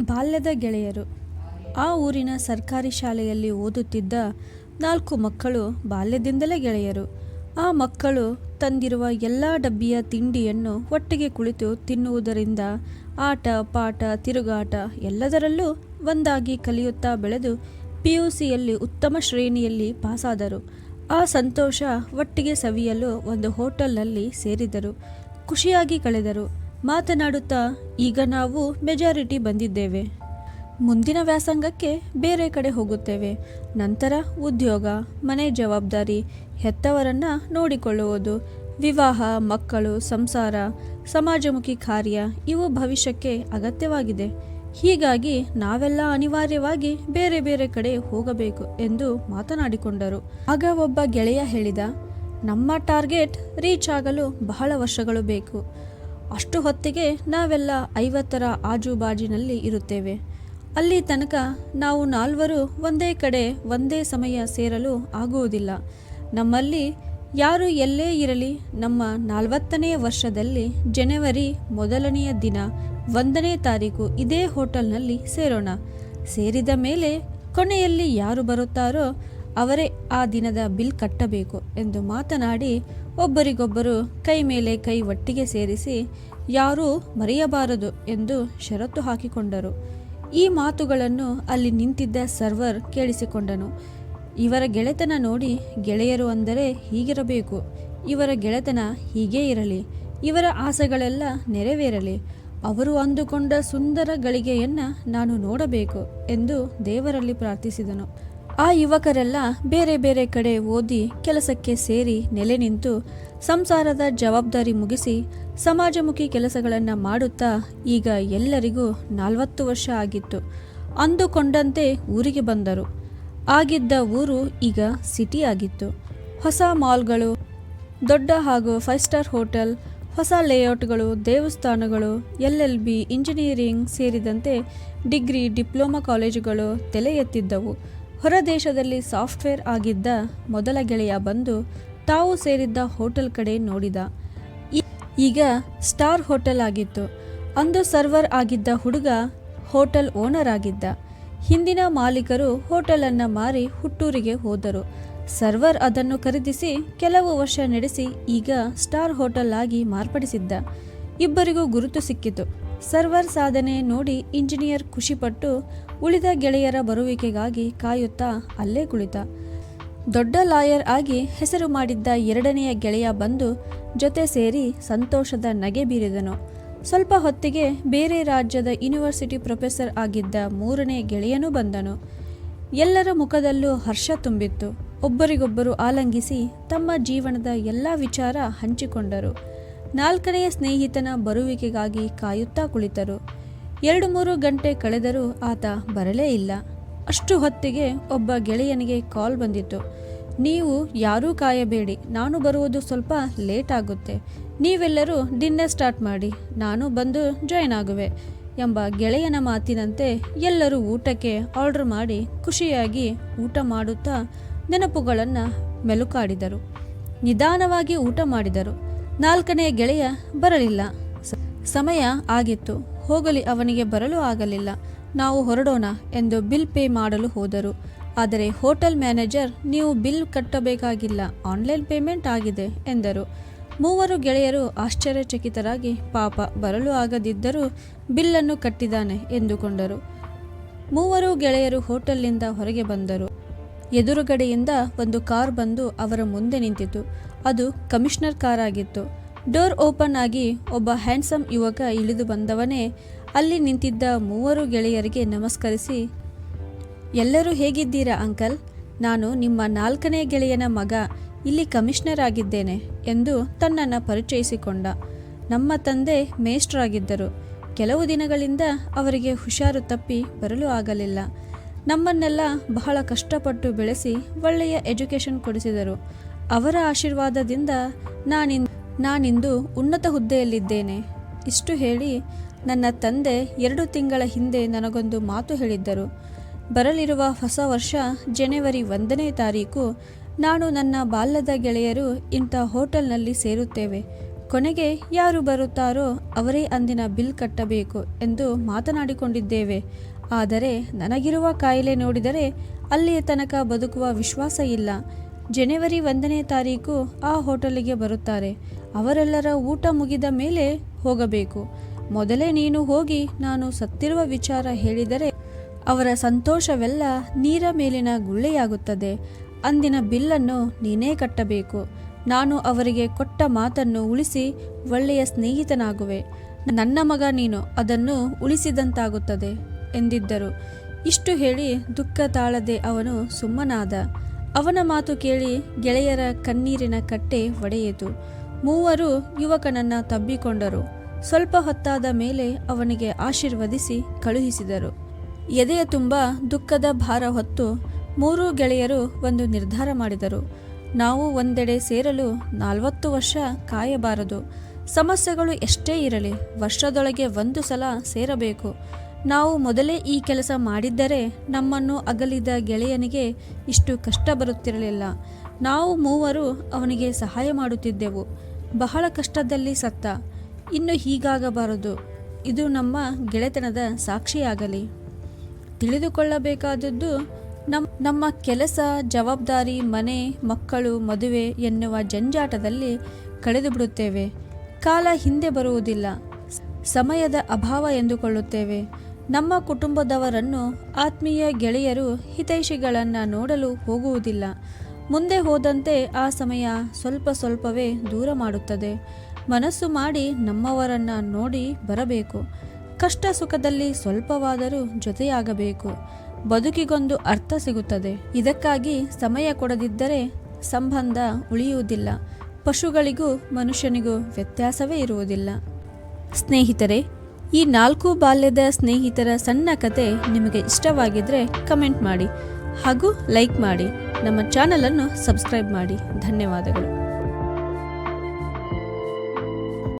ಬಾಲ್ಯದ ಗೆಳೆಯರು. ಆ ಊರಿನ ಸರ್ಕಾರಿ ಶಾಲೆಯಲ್ಲಿ ಓದುತ್ತಿದ್ದ ನಾಲ್ಕು ಮಕ್ಕಳು ಬಾಲ್ಯದಿಂದಲೇ ಗೆಳೆಯರು. ಆ ಮಕ್ಕಳು ತಂದಿರುವ ಎಲ್ಲ ಡಬ್ಬಿಯ ತಿಂಡಿಯನ್ನು ಒಟ್ಟಿಗೆ ಕುಳಿತು ತಿನ್ನುವುದರಿಂದ ಆಟ, ಪಾಠ, ತಿರುಗಾಟ ಎಲ್ಲದರಲ್ಲೂ ಒಂದಾಗಿ ಕಲಿಯುತ್ತಾ ಬೆಳೆದು ಪಿ ಯು ಸಿಯಲ್ಲಿ ಉತ್ತಮ ಶ್ರೇಣಿಯಲ್ಲಿ ಪಾಸಾದರು. ಆ ಸಂತೋಷ ಒಟ್ಟಿಗೆ ಸವಿಯಲು ಒಂದು ಹೋಟೆಲ್ನಲ್ಲಿ ಸೇರಿದರು. ಖುಷಿಯಾಗಿ ಕಳೆದರು. ಮಾತನಾಡುತ್ತಾ, ಈಗ ನಾವು ಮೆಜಾರಿಟಿ ಬಂದಿದ್ದೇವೆ. ಮುಂದಿನ ವ್ಯಾಸಂಗಕ್ಕೆ ಬೇರೆ ಕಡೆ ಹೋಗುತ್ತೇವೆ. ನಂತರ ಉದ್ಯೋಗ, ಮನೆ ಜವಾಬ್ದಾರಿ, ಹೆತ್ತವರನ್ನು ನೋಡಿಕೊಳ್ಳುವುದು, ವಿವಾಹ, ಮಕ್ಕಳು, ಸಂಸಾರ, ಸಮಾಜಮುಖಿ ಕಾರ್ಯ, ಇವು ಭವಿಷ್ಯಕ್ಕೆ ಅಗತ್ಯವಾಗಿದೆ. ಹೀಗಾಗಿ ನಾವೆಲ್ಲ ಅನಿವಾರ್ಯವಾಗಿ ಬೇರೆ ಬೇರೆ ಕಡೆ ಹೋಗಬೇಕು ಎಂದು ಮಾತನಾಡಿಕೊಂಡರು. ಆಗ ಒಬ್ಬ ಗೆಳೆಯ ಹೇಳಿದ, ನಮ್ಮ ಟಾರ್ಗೆಟ್ ರೀಚ್ ಆಗಲು ಬಹಳ ವರ್ಷಗಳು ಬೇಕು. ಅಷ್ಟು ಹೊತ್ತಿಗೆ ನಾವೆಲ್ಲ ಐವತ್ತರ ಆಜುಬಾಜಿನಲ್ಲಿ ಇರುತ್ತೇವೆ. ಅಲ್ಲಿ ತನಕ ನಾವು ನಾಲ್ವರು ಒಂದೇ ಕಡೆ ಒಂದೇ ಸಮಯ ಸೇರಲು ಆಗುವುದಿಲ್ಲ. ನಮ್ಮಲ್ಲಿ ಯಾರು ಎಲ್ಲೇ ಇರಲಿ, ನಮ್ಮ ನಾಲ್ವತ್ತನೆಯ ವರ್ಷದಲ್ಲಿ ಜನವರಿ ಮೊದಲನೆಯ ದಿನ, ಒಂದನೇ ತಾರೀಕು ಇದೇ ಹೋಟೆಲ್ನಲ್ಲಿ ಸೇರೋಣ. ಸೇರಿದ ಮೇಲೆ ಕೊನೆಯಲ್ಲಿ ಯಾರು ಬರುತ್ತಾರೋ ಅವರೇ ಆ ದಿನದ ಬಿಲ್ ಕಟ್ಟಬೇಕು ಎಂದು ಮಾತನಾಡಿ ಒಬ್ಬರಿಗೊಬ್ಬರು ಕೈ ಮೇಲೆ ಕೈ ಒಟ್ಟಿಗೆ ಸೇರಿಸಿ ಯಾರೂ ಮರೆಯಬಾರದು ಎಂದು ಷರತ್ತು ಹಾಕಿಕೊಂಡರು. ಈ ಮಾತುಗಳನ್ನು ಅಲ್ಲಿ ನಿಂತಿದ್ದ ಸರ್ವರ್ ಕೇಳಿಸಿಕೊಂಡನು. ಇವರ ಗೆಳೆತನ ನೋಡಿ ಗೆಳೆಯರು ಅಂದರೆ ಹೀಗಿರಬೇಕು, ಇವರ ಗೆಳೆತನ ಹೀಗೇ ಇರಲಿ, ಇವರ ಆಸೆಗಳೆಲ್ಲ ನೆರವೇರಲಿ, ಅವರು ಅಂದುಕೊಂಡ ಸುಂದರ ಗಳಿಗೆಯನ್ನು ನಾನು ನೋಡಬೇಕು ಎಂದು ದೇವರಲ್ಲಿ ಪ್ರಾರ್ಥಿಸಿದನು. ಆ ಯುವಕರೆಲ್ಲ ಬೇರೆ ಬೇರೆ ಕಡೆ ಓದಿ ಕೆಲಸಕ್ಕೆ ಸೇರಿ ನೆಲೆ ನಿಂತು ಸಂಸಾರದ ಜವಾಬ್ದಾರಿ ಮುಗಿಸಿ ಸಮಾಜಮುಖಿ ಕೆಲಸಗಳನ್ನು ಮಾಡುತ್ತಾ ಈಗ ಎಲ್ಲರಿಗೂ ನಲವತ್ತು ವರ್ಷ ಆಗಿತ್ತು. ಅಂದುಕೊಂಡಂತೆ ಊರಿಗೆ ಬಂದರು. ಆಗಿದ್ದ ಊರು ಈಗ ಸಿಟಿ ಆಗಿತ್ತು. ಹೊಸ ಮಾಲ್ಗಳು, ದೊಡ್ಡ ಹಾಗೂ ಫೈವ್ ಸ್ಟಾರ್ ಹೋಟೆಲ್, ಹೊಸ ಲೇಔಟ್ಗಳು, ದೇವಸ್ಥಾನಗಳು, ಎಲ್ ಎಲ್ ಬಿ, ಇಂಜಿನಿಯರಿಂಗ್ ಸೇರಿದಂತೆ ಡಿಗ್ರಿ, ಡಿಪ್ಲೊಮಾ ಕಾಲೇಜುಗಳು ತಲೆ ಎತ್ತಿದ್ದವು. ಹೊರದೇಶದಲ್ಲಿ ಸಾಫ್ಟ್ವೇರ್ ಆಗಿದ್ದ ಮೊದಲ ಗೆಳೆಯ ಬಂದು ತಾವು ಸೇರಿದ್ದ ಹೋಟೆಲ್ ಕಡೆ ನೋಡಿದ. ಈಗ ಸ್ಟಾರ್ ಹೋಟೆಲ್ ಆಗಿತ್ತು. ಅಂದು ಸರ್ವರ್ ಆಗಿದ್ದ ಹುಡುಗ ಹೋಟೆಲ್ ಓನರ್ ಆಗಿದ್ದ. ಹಿಂದಿನ ಮಾಲೀಕರು ಹೋಟೆಲನ್ನು ಮಾರಿ ಹುಟ್ಟೂರಿಗೆ ಹೋದರು. ಸರ್ವರ್ ಅದನ್ನು ಖರೀದಿಸಿ ಕೆಲವು ವರ್ಷ ನಡೆಸಿ ಈಗ ಸ್ಟಾರ್ ಹೋಟೆಲ್ ಆಗಿ ಮಾರ್ಪಡಿಸಿದ್ದ. ಇಬ್ಬರಿಗೂ ಗುರುತು ಸಿಕ್ಕಿತು. ಸರ್ವರ್ ಸಾಧನೆ ನೋಡಿ ಇಂಜಿನಿಯರ್ ಖುಷಿಪಟ್ಟು ಉಳಿದ ಗೆಳೆಯರ ಬರುವಿಕೆಗಾಗಿ ಕಾಯುತ್ತಾ ಅಲ್ಲೇ ಕುಳಿತ. ದೊಡ್ಡ ಲಾಯರ್ ಆಗಿ ಹೆಸರು ಮಾಡಿದ್ದ ಎರಡನೆಯ ಗೆಳೆಯ ಬಂದು ಜೊತೆ ಸೇರಿ ಸಂತೋಷದ ನಗೆ ಬೀರಿದನು. ಸ್ವಲ್ಪ ಹೊತ್ತಿಗೆ ಬೇರೆ ರಾಜ್ಯದ ಯೂನಿವರ್ಸಿಟಿ ಪ್ರೊಫೆಸರ್ ಆಗಿದ್ದ ಮೂರನೇ ಗೆಳೆಯನೂ ಬಂದನು. ಎಲ್ಲರ ಮುಖದಲ್ಲೂ ಹರ್ಷ ತುಂಬಿತ್ತು. ಒಬ್ಬರಿಗೊಬ್ಬರು ಆಲಂಗಿಸಿ ತಮ್ಮ ಜೀವನದ ಎಲ್ಲ ವಿಚಾರ ಹಂಚಿಕೊಂಡರು. ನಾಲ್ಕನೆಯ ಸ್ನೇಹಿತನ ಬರುವಿಕೆಗಾಗಿ ಕಾಯುತ್ತಾ ಕುಳಿತರು. ಎರಡು ಮೂರು ಗಂಟೆ ಕಳೆದರೂ ಆತ ಬರಲೇ ಇಲ್ಲ. ಅಷ್ಟು ಹೊತ್ತಿಗೆ ಒಬ್ಬ ಗೆಳೆಯನಿಗೆ ಕಾಲ್ ಬಂದಿತ್ತು. ನೀವು ಯಾರೂ ಕಾಯಬೇಡಿ, ನಾನು ಬರುವುದು ಸ್ವಲ್ಪ ಲೇಟ್ ಆಗುತ್ತೆ. ನೀವೆಲ್ಲರೂ ಡಿನ್ನರ್ ಸ್ಟಾರ್ಟ್ ಮಾಡಿ, ನಾನು ಬಂದು ಜಾಯ್ನ್ ಆಗುವೆ ಎಂಬ ಗೆಳೆಯನ ಮಾತಿನಂತೆ ಎಲ್ಲರೂ ಊಟಕ್ಕೆ ಆರ್ಡರ್ ಮಾಡಿ ಖುಷಿಯಾಗಿ ಊಟ ಮಾಡುತ್ತಾ ನೆನಪುಗಳನ್ನು ಮೆಲುಕಾಡಿದರು. ನಿಧಾನವಾಗಿ ಊಟ ಮಾಡಿದರು. ನಾಲ್ಕನೆಯ ಗೆಳೆಯ ಬರಲಿಲ್ಲ. ಸಮಯ ಆಗಿತ್ತು. ಹೋಗಲಿ, ಅವನಿಗೆ ಬರಲು ಆಗಲಿಲ್ಲ. ನಾವು ಹೊರಡೋಣ ಎಂದು ಬಿಲ್ ಪೇ ಮಾಡಲು ಹೋದರು. ಆದರೆ ಹೋಟೆಲ್ ಮ್ಯಾನೇಜರ್, ನೀವು ಬಿಲ್ ಕಟ್ಟಬೇಕಾಗಿಲ್ಲ, ಆನ್ಲೈನ್ ಪೇಮೆಂಟ್ ಆಗಿದೆ ಎಂದರು. ಮೂವರು ಗೆಳೆಯರು ಆಶ್ಚರ್ಯಚಕಿತರಾಗಿ, ಪಾಪ, ಬರಲು ಆಗದಿದ್ದರೂ ಬಿಲ್ಲನ್ನು ಕಟ್ಟಿದ್ದಾನೆ ಎಂದುಕೊಂಡರು. ಮೂವರು ಗೆಳೆಯರು ಹೋಟೆಲ್ನಿಂದ ಹೊರಗೆ ಬಂದರು. ಎದುರುಗಡೆಯಿಂದ ಒಂದು ಕಾರ್ ಬಂದು ಅವರ ಮುಂದೆ ನಿಂತಿತು ಅದು ಕಮಿಷನರ್ ಕಾರ್ ಆಗಿತ್ತು ಡೋರ್ ಓಪನ್ ಆಗಿ ಒಬ್ಬ ಹ್ಯಾಂಡ್ಸಮ್ ಯುವಕ ಇಳಿದು ಬಂದವನೇ ಅಲ್ಲಿ ನಿಂತಿದ್ದ ಮೂವರು ಗೆಳೆಯರಿಗೆ ನಮಸ್ಕರಿಸಿ, ಎಲ್ಲರೂ ಹೇಗಿದ್ದೀರಾ ಅಂಕಲ್? ನಾನು ನಿಮ್ಮ ನಾಲ್ಕನೇ ಗೆಳೆಯನ ಮಗ. ಇಲ್ಲಿ ಕಮಿಷನರ್ ಆಗಿದ್ದೇನೆ ಎಂದು ತನ್ನನ್ನು ಪರಿಚಯಿಸಿಕೊಂಡ. ನಮ್ಮ ತಂದೆ ಮೇಷ್ಟ್ರಾಗಿದ್ದರು. ಕೆಲವು ದಿನಗಳಿಂದ ಅವರಿಗೆ ಹುಷಾರು ತಪ್ಪಿ ಬರಲು ಆಗಲಿಲ್ಲ. ನಮ್ಮನ್ನೆಲ್ಲ ಬಹಳ ಕಷ್ಟಪಟ್ಟು ಬೆಳೆಸಿ ಒಳ್ಳೆಯ ಎಜುಕೇಷನ್ ಕೊಡಿಸಿದರು. ಅವರ ಆಶೀರ್ವಾದದಿಂದ ನಾನಿನ್, ನಾನಿಂದು ಉನ್ನತ ಹುದ್ದೆಯಲ್ಲಿದ್ದೇನೆ. ಇಷ್ಟು ಹೇಳಿ ನನ್ನ ತಂದೆ ಎರಡು ತಿಂಗಳ ಹಿಂದೆ ನನಗೊಂದು ಮಾತು ಹೇಳಿದ್ದರು. ಬರಲಿರುವ ಹೊಸ ವರ್ಷ ಜನವರಿ ಒಂದನೇ ತಾರೀಕು, ನಾನು ನನ್ನ ಬಾಲ್ಯದ ಗೆಳೆಯರು ಇಂಥ ಹೋಟೆಲ್ನಲ್ಲಿ ಸೇರುತ್ತೇವೆ. ಕೊನೆಗೆ ಯಾರು ಬರುತ್ತಾರೋ ಅವರೇ ಅಂದಿನ ಬಿಲ್ ಕಟ್ಟಬೇಕು ಎಂದು ಮಾತನಾಡಿಕೊಂಡಿದ್ದೇವೆ. ಆದರೆ ನನಗಿರುವ ಕಾಯಿಲೆ ನೋಡಿದರೆ ಅಲ್ಲಿಯ ತನಕ ಬದುಕುವ ವಿಶ್ವಾಸ ಇಲ್ಲ. ಜನವರಿ ಒಂದನೇ ತಾರೀಕು ಆ ಹೋಟೆಲಿಗೆ ಬರುತ್ತಾರೆ. ಅವರೆಲ್ಲರ ಊಟ ಮುಗಿದ ಮೇಲೆ ಹೋಗಬೇಕು. ಮೊದಲೇ ನೀನು ಹೋಗಿ ನಾನು ಸತ್ತಿರುವ ವಿಚಾರ ಹೇಳಿದರೆ ಅವರ ಸಂತೋಷವೆಲ್ಲ ನೀರ ಮೇಲಿನ ಗುಳ್ಳೆಯಾಗುತ್ತದೆ. ಅಂದಿನ ಬಿಲ್ಲನ್ನು ನೀನೇ ಕಟ್ಟಬೇಕು. ನಾನು ಅವರಿಗೆ ಕೊಟ್ಟ ಮಾತನ್ನು ಉಳಿಸಿ ಒಳ್ಳೆಯ ಸ್ನೇಹಿತನಾಗುವೆ. ನನ್ನ ಮಗ ನೀನು ಅದನ್ನು ಉಳಿಸಿದಂತಾಗುತ್ತದೆ. ಎಂದಿದ್ದರು. ಇಷ್ಟು ಹೇಳಿ ದುಃಖ ತಾಳದೆ ಅವನು ಸುಮ್ಮನಾದ. ಅವನ ಮಾತು ಕೇಳಿ ಗೆಳೆಯರ ಕಣ್ಣೀರಿನ ಕಟ್ಟೆ ಒಡೆಯಿತು. ಮೂವರು ಯುವಕನನ್ನ ತಬ್ಬಿಕೊಂಡರು. ಸ್ವಲ್ಪ ಹೊತ್ತಾದ ಮೇಲೆ ಅವನಿಗೆ ಆಶೀರ್ವದಿಸಿ ಕಳುಹಿಸಿದರು. ಎದೆಯ ತುಂಬ ದುಃಖದ ಭಾರ ಹೊತ್ತು ಮೂರು ಗೆಳೆಯರು ಒಂದು ನಿರ್ಧಾರ ಮಾಡಿದರು. ನಾವು ಒಂದೆಡೆ ಸೇರಲು ನಲವತ್ತು ವರ್ಷ ಕಾಯಬಾರದು. ಸಮಸ್ಯೆಗಳು ಎಷ್ಟೇ ಇರಲಿ, ವರ್ಷದೊಳಗೆ ಒಂದು ಸಲ ಸೇರಬೇಕು. ನಾವು ಮೊದಲೇ ಈ ಕೆಲಸ ಮಾಡಿದ್ದರೆ ನಮ್ಮನ್ನು ಅಗಲಿದ ಗೆಳೆಯನಿಗೆ ಇಷ್ಟು ಕಷ್ಟ ಬರುತ್ತಿರಲಿಲ್ಲ. ನಾವು ಮೂವರು ಅವನಿಗೆ ಸಹಾಯ ಮಾಡುತ್ತಿದ್ದೆವು. ಬಹಳ ಕಷ್ಟದಲ್ಲಿ ಸತ್ತ. ಇನ್ನು ಹೀಗಾಗಬಾರದು. ಇದು ನಮ್ಮ ಗೆಳೆತನದ ಸಾಕ್ಷಿಯಾಗಲಿ. ತಿಳಿದುಕೊಳ್ಳಬೇಕಾದದ್ದು ನಮ್ಮ ನಮ್ಮ ಕೆಲಸ, ಜವಾಬ್ದಾರಿ, ಮನೆ, ಮಕ್ಕಳು, ಮದುವೆ ಎನ್ನುವ ಜಂಜಾಟದಲ್ಲಿ ಕಳೆದು ಬಿಡುತ್ತೇವೆ ಕಾಲ ಹಿಂದೆ ಬರುವುದಿಲ್ಲ. ಸಮಯದ ಅಭಾವ ಎಂದುಕೊಳ್ಳುತ್ತೇವೆ. ನಮ್ಮ ಕುಟುಂಬದವರನ್ನು ಆತ್ಮೀಯ ಗೆಳೆಯರು ಹಿತೈಷಿಗಳನ್ನು ನೋಡಲು ಹೋಗುವುದಿಲ್ಲ. ಮುಂದೆ ಹೋದಂತೆ ಆ ಸಮಯ ಸ್ವಲ್ಪ ಸ್ವಲ್ಪವೇ ದೂರ ಮಾಡುತ್ತದೆ. ಮನಸ್ಸು ಮಾಡಿ ನಮ್ಮವರನ್ನು ನೋಡಿ ಬರಬೇಕು. ಕಷ್ಟ ಸುಖದಲ್ಲಿ ಸ್ವಲ್ಪವಾದರೂ ಜೊತೆಯಾಗಬೇಕು. ಬದುಕಿಗೊಂದು ಅರ್ಥ ಸಿಗುತ್ತದೆ. ಇದಕ್ಕಾಗಿ ಸಮಯ ಕೊಡದಿದ್ದರೆ ಸಂಬಂಧ ಉಳಿಯುವುದಿಲ್ಲ. ಪಶುಗಳಿಗೂ ಮನುಷ್ಯನಿಗೂ ವ್ಯತ್ಯಾಸವೇ ಇರುವುದಿಲ್ಲ. ಸ್ನೇಹಿತರೆ ಈ ನಾಲ್ಕು ಬಾಲ್ಯದ ಸ್ನೇಹಿತರ ಸಣ್ಣ ಕತೆ ನಿಮಗೆ ಇಷ್ಟವಾಗಿದ್ದರೆ ಕಮೆಂಟ್ ಮಾಡಿ ಹಾಗೂ ಲೈಕ್ ಮಾಡಿ. ನಮ್ಮ ಚಾನಲನ್ನು ಸಬ್ಸ್ಕ್ರೈಬ್ ಮಾಡಿ. ಧನ್ಯವಾದಗಳು.